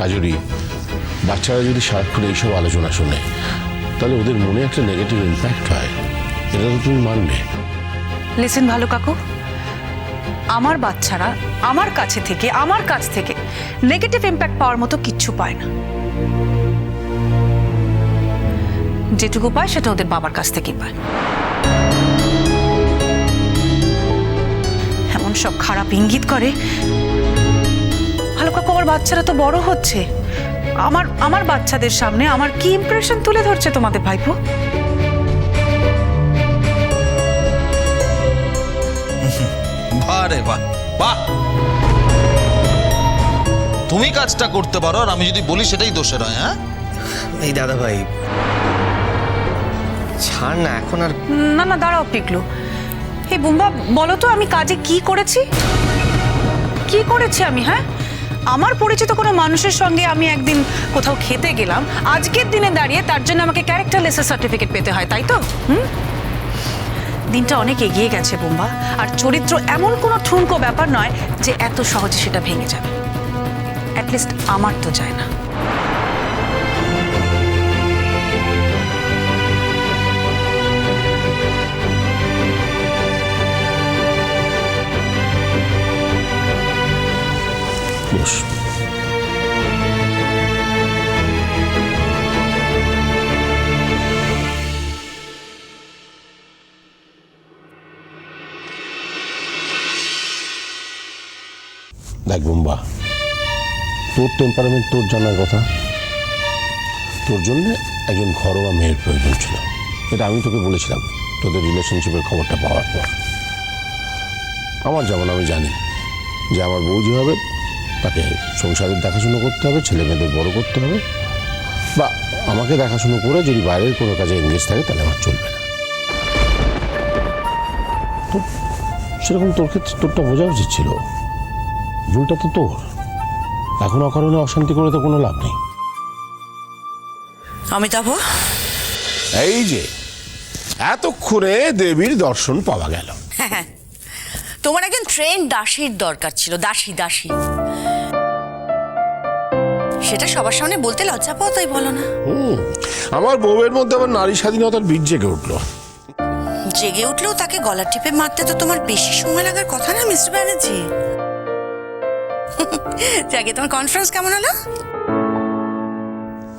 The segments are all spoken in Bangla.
কাজরি। বাচ্চারা যদি সারাক্ষণ এইসব আলোচনা শোনে, তাহলে ওদের মনে একটা নেগেটিভ ইম্প্যাক্ট হয়। এটা তো তুমি মানবে। লিসেন ভালো কাকু, আমার বাচ্চারা আমার কাছে থেকে, আমার কাছ থেকে নেগেটিভ ইম্প্যাক্ট পাওয়ার মতো কিচ্ছু পায় না। যেটুকু পায় সেটা ওদের বাবার কাছ থেকেই পায়। এমন সব খারাপ ইঙ্গিত করে আমার বাচ্চারা তো বড় হচ্ছে। আমার আমার বাচ্চাদের সামনে আমার কি ইমপ্রেশন তুলে ধরছে তোমাদের ভাইপো? বাহ রে বাহ বাহ। তুমি কাজটা করতে পারো আর আমি যদি বলি সেটাই দোষের হয় হ্যাঁ? এই দাদা ভাই ছাড় না এখন আর না না দাঁড়াও পিকলু। এই বুম্বা বলো তো আমি কাজে কি করেছি? কি করেছি আমি হ্যাঁ? আমার পরিচিত কোনো মানুষের সঙ্গে আমি একদিন কোথাও খেতে গেলাম, আজকের দিনে দাঁড়িয়ে তার জন্য আমাকে ক্যারেক্টার লেসের সার্টিফিকেট পেতে হয়, তাই তো? হুম? দিনটা অনেক এগিয়ে গেছে বোম্বা, আর চরিত্র এমন কোনো ঠুনকো ব্যাপার নয় যে এত সহজে সেটা ভেঙে যাবে। অ্যাটলিস্ট আমার তো যায় না। বস দেখ বোম্বা, তোর টেম্পারামেন্ট তোর জানার কথা। তোর জন্য একজন ঘরোয়া মেয়ের প্রয়োজন ছিল। এটা আমি তোকে বলেছিলাম, তোদের রিলেশনশিপের খবরটা পাওয়ার পর। আমার যেমন আমি জানি যে আমার বউ যে হবে তাকে সংসারের দেখাশুনো করতে হবে ছেলে মেয়েদের বড় করতে হবে। বা আমাকে দেখাশুনো করে যদি বাইরের কোনো কাজে এনগেজ থাকে তাহলে আমার চলবে না। তো সেরকম তোর ক্ষেত্রে তোরটা বোঝা উচিত ছিল। ভুলটা তো তোর। এখন অকারণে অশান্তি করে তো কোনো লাভ নেই। অমিতাভ? এই যে এতক্ষণে দেবীর দর্শন পাওয়া গেল। তোমার একজন ট্রেন দাসীর দরকার ছিল দাসী দাসী। সেটা সবার সামনে বলতে লজ্জা পাও তাই বলো না। হুম আমার বউয়ের মধ্যে আবার নারী স্বাধীনতার বীজ জেগে উঠল। জেগে উঠলেও তাকে গলা টিপে মারতে তো তোমার বেশি সময় লাগার কথা না মিস্টার ব্যানার্জি? যাকে তোমার কনফারেন্স কেমন হলো?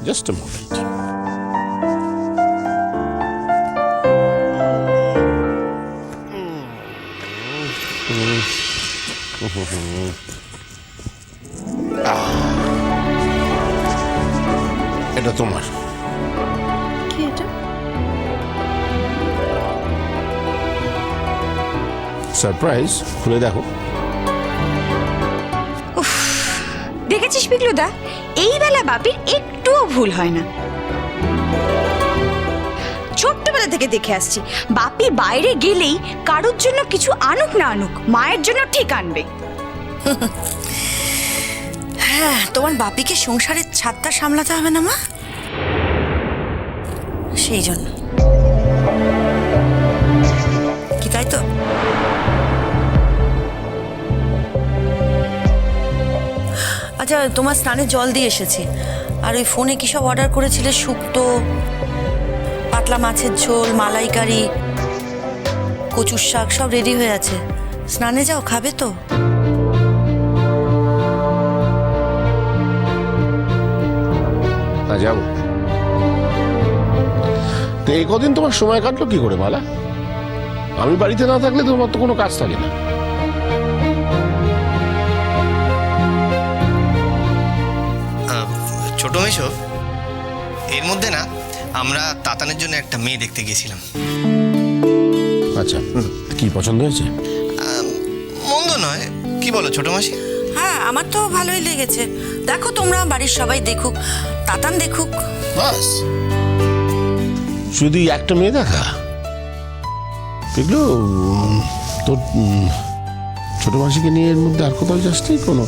জাস্ট এ মোমেন্ট এটা তোমার। কি এটা? সারপ্রাইজ খুলে দেখো। দেখেছিস পিকলুদা? এই বেলা বাপির একটুও ভুল হয় না। ছোট্টবেলা থেকে দেখে আসছি বাপি বাইরে গেলেই কারোর জন্য কিছু আনুক না আনুক মায়ের জন্য ঠিক আনবে। হ্যাঁ তোমার বাপিকে সংসারের ছাদটা সামলাতে হবে না মা? সেই জন্য। কি তাই তো? আচ্ছা তোমার স্নানে জল দিয়ে এসেছি। আর ওই ফোনে কি সব অর্ডার করেছিলে? শুক্তো, পাতলা মাছের ঝোল, মালাইকারি, কচুর শাক সব রেডি হয়ে আছে। স্নানে যাও, খাবে তো? যাব। তো এই কদিন তোমার সময় কাটলো কি করে মালা আমি বাড়িতে না থাকলে তোমার তো কোনো কাজ থাকে না। ছোট মেশো এর মধ্যে না আমরা তাতানের জন্য একটা মেয়ে দেখতে গেছিলাম আচ্ছা কি পছন্দ হয়েছে? মন্দ নয় কি বলো ছোট মাসি? আমার তো ভালোই লেগেছে। দেখো তোমরা বাড়ির সবাই দেখুক তাতান দেখুক। বাস। শুধু একটা মেয়ে দেখা? দেখল তোর ছোট মাসিকে নিয়ে এর মধ্যে আর কোথাও যাস নেই কোনো?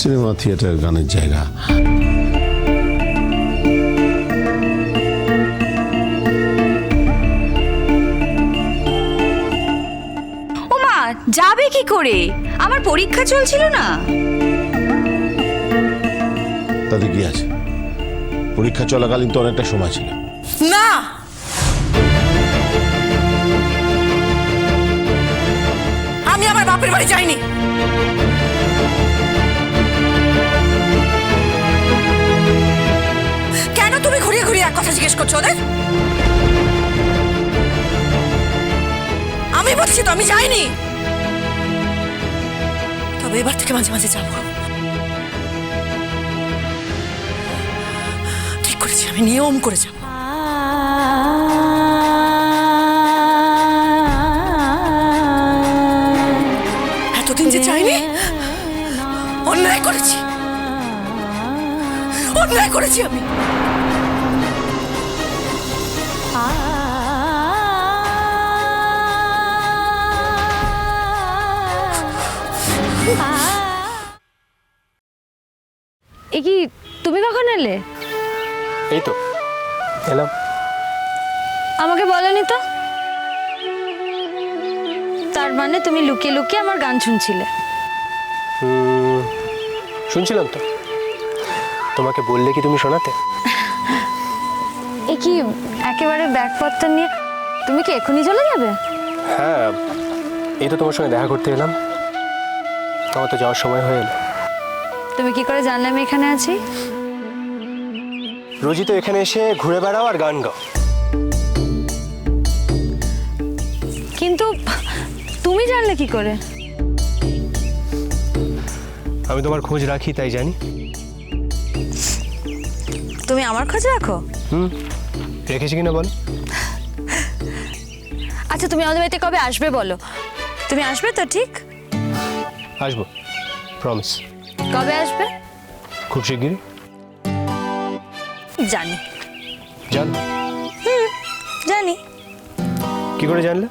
সিনেমা থিয়েটার গানের জায়গা। ওমা যাবে কি করে? আমার পরীক্ষা চলছিল না। তাতে কি আছে? পরীক্ষা চলাকালীন তো অনেকটা সময় ছিল। না! আমি আমার বাপের বাড়ি যাইনি। কেন তুমি ঘুরিয়ে ঘুরিয়ে এক কথা জিজ্ঞেস করছ ওদের? আমি বলছি তো আমি যাইনি। তবে এবার থেকে মাঝে মাঝে যাব। ঠিক করেছি, আমি নিয়ম করে যাব। এতদিন যে চাইনি অন্যায় করেছি। অন্যায় করেছি আমি। এ কি তুমি কখন এলে? এই তো এলাম। আমাকে বলেনি তো? তার মানে তুমি লুকিয়ে লুকিয়ে আমার গান শুনছিলে। হুম, শুনছিলাম তো। তোমাকে বললে কি তুমি শোনাতে? এ কি একেবারে ব্যাগপত্র নিয়ে তুমি কি এখনই চলে যাবে? হ্যাঁ এই তো তোমার সঙ্গে দেখা করতে এলাম। আমার তো যাওয়ার সময় হয়ে এলো। তুমি কি করে জানলে আমি এখানে আছি? রোজই তো এখানে এসে ঘুরে বেড়াও আর গান গাও। কিন্তু তুমি জানলে কি করে? আমি তোমার খোঁজ রাখি তাই জানি। তুমি আমার খোঁজ রাখো? হুম রেখেছি কিনা বল? আচ্ছা তুমি আমাদের বাড়িতে কবে আসবে বলো? তুমি আসবে তো ঠিক? আসব প্রমিস কবে আসবে? খুব শিগগিরই। জানি। জান। জানি। কি করে জানলে?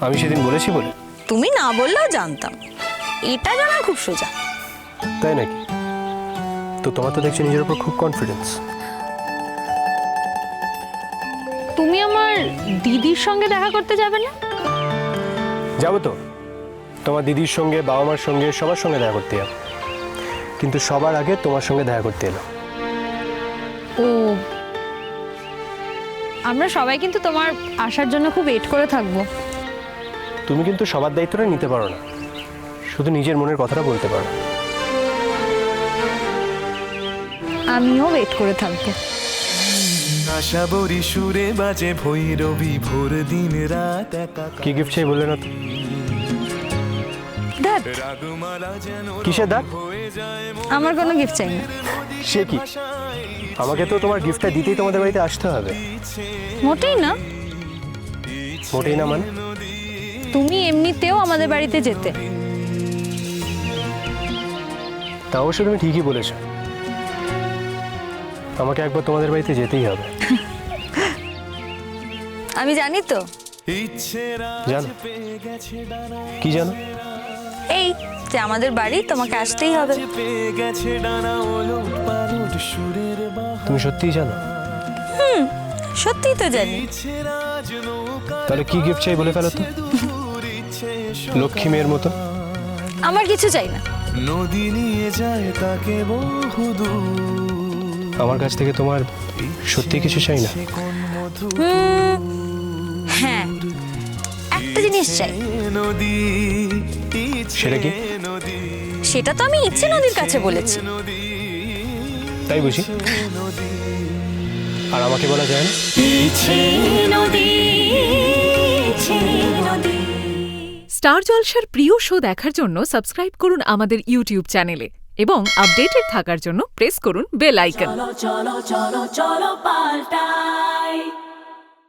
আমি সেদিন বলেছি বলে। তুমি না বললেও জানতাম। এটা জানা খুব সোজা। তাই নাকি? তো তোমার তো দেখছি নিজের উপর খুব কনফিডেন্স তুমি আমার দিদির সঙ্গে দেখা করতে যাবে না? যাব তো। তোমার দিদির সঙ্গে বাবা মার সঙ্গে সবার সঙ্গে দেখা করতে যাব কিন্তু সবার আগে তোমার সঙ্গে দেখা করতে এলো ও আমরা সবাই কিন্তু তোমার আসার জন্য খুব ওয়েট করে থাকব। তুমি কিন্তু সবার দায়িত্বটা নিতে পারো না। শুধু নিজের মনের কথাটা বলতে পারো। আমিও ওয়েট করে থাকব। আশাবরী সুরে বাজে ভৈরবী ভোর দিন রাত কি গিফট চাই বললে না তো দেখ রাগমালা কিসের দাগ আমার কোনো গিফট চাই না। সে কি? আমাকে তো তোমার গিফটটা দিতেই তোমাদের বাড়িতে আসতে হবে। মোটেই না। মোটেই না মানে? তুমি এমনিতেও আমাদের বাড়িতে যেতে। তা অবশ্য তুমি ঠিকই বলেছ। আমাকে একবার তোমাদের বাড়িতে যেতেই হবে। আমি জানি তো। জানো? কি জানো? এই যে আমাদের বাড়ি তোমাকে আসতেই হবে। তুমি সত্যিই জানো? হুম সত্যিই তো জানি। তাহলে কি গিফট চাই বলে ফেলো তো? লক্ষ্মী মেয়ের মতো। আমার কিছু চাই না। নদী নিয়ে যায় তাকে বহু দূর আমার কাছ থেকে তোমার সত্যি কিছু চাই না? মধু হ্যাঁ একটা জিনিস চাই। নদী সেটা কি? সেটা তো আমি ইচ্ছে নদীর কাছে বলেছি। তাই বুঝি? আর আমাকে বলা যায় না? স্টার জলসার প্রিয় শো দেখার জন্য সাবস্ক্রাইব করুন আমাদের ইউটিউব চ্যানেলে এবং আপডেটেড থাকার জন্য প্রেস করুন বেল আইকন।